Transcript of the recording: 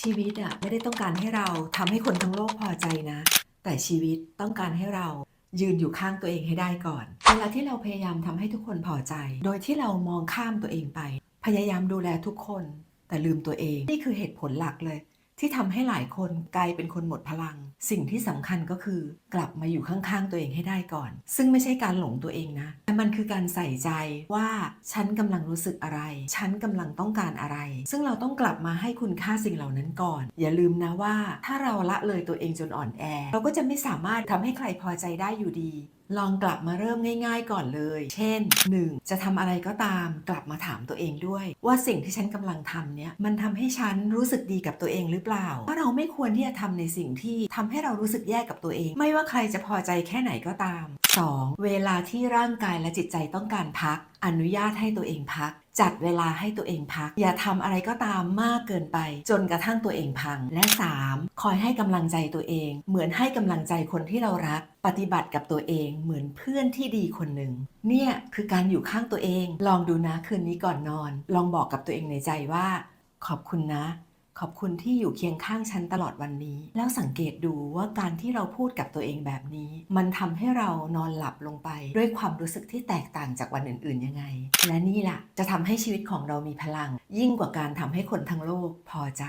ชีวิตอะไม่ได้ต้องการให้เราทำให้คนทั้งโลกพอใจนะ แต่ชีวิตต้องการให้เรายืนอยู่ข้างตัวเองให้ได้ก่อน เวลาที่เราพยายามทำให้ทุกคนพอใจ โดยที่เรามองข้ามตัวเองไป พยายามดูแลทุกคน แต่ลืมตัวเอง นี่คือเหตุผลหลักเลย ที่ทำให้หลายคนกลายเป็นคนหมดพลัง สิ่งที่สำคัญก็คือ กลับมาอยู่ข้างๆตัวเองให้ได้ก่อน ซึ่งไม่ใช่การหลงตัวเองนะ มันคือการใส่ใจว่าฉันกำลังรู้สึกอะไร ฉันกำลังต้องการอะไร ซึ่งเราต้องกลับมาให้คุณค่าสิ่งเหล่านั้นก่อน อย่าลืมนะว่าถ้าเราละเลยตัวเองจนอ่อนแอ เราก็จะไม่สามารถทำให้ใครพอใจได้อยู่ดีลองกลับมาเริ่มง่าย ๆ ก่อนเลย เช่น 1. จะทำอะไรก็ตาม กลับมาถามตัวเองด้วย ว่าสิ่งที่ฉันกำลังทำเนี่ยมันทำให้ฉันรู้สึกดีกับตัวเองหรือเปล่าเพราะเราไม่ควรที่จะทำในสิ่งที่ทำให้เรารู้สึกแย่กับตัวเอง ไม่ว่าใครจะพอใจแค่ไหนก็ตาม 2. เวลาที่ร่างกายและจิตใจต้องการพัก อนุญาตให้ตัวเองพัก จัดเวลาให้ตัวเองพัก อย่าทำอะไรก็ตามมากเกินไป จนกระทั่งตัวเองพัง และ 3. คอยให้กำลังใจตัวเอง เหมือนให้กำลังใจคนที่เรารัก ปฏิบัติกับตัวเองเหมือนเพื่อนที่ดีคนหนึ่ง เนี่ยคือการอยู่ข้างตัวเอง ลองดูนะคืนนี้ก่อนนอน ลองบอกกับตัวเองในใจว่า ขอบคุณนะ ขอบคุณที่อยู่เคียงข้างฉันตลอดวันนี้ แล้วสังเกตดูว่าการที่เราพูดกับตัวเองแบบนี้ มันทำให้เรานอนหลับลงไป ด้วยความรู้สึกที่แตกต่างจากวันอื่นๆยังไง และนี่ล่ะ จะทำให้ชีวิตของเรามีพลัง ยิ่งกว่าการทำให้คนทั้งโลกพอใจ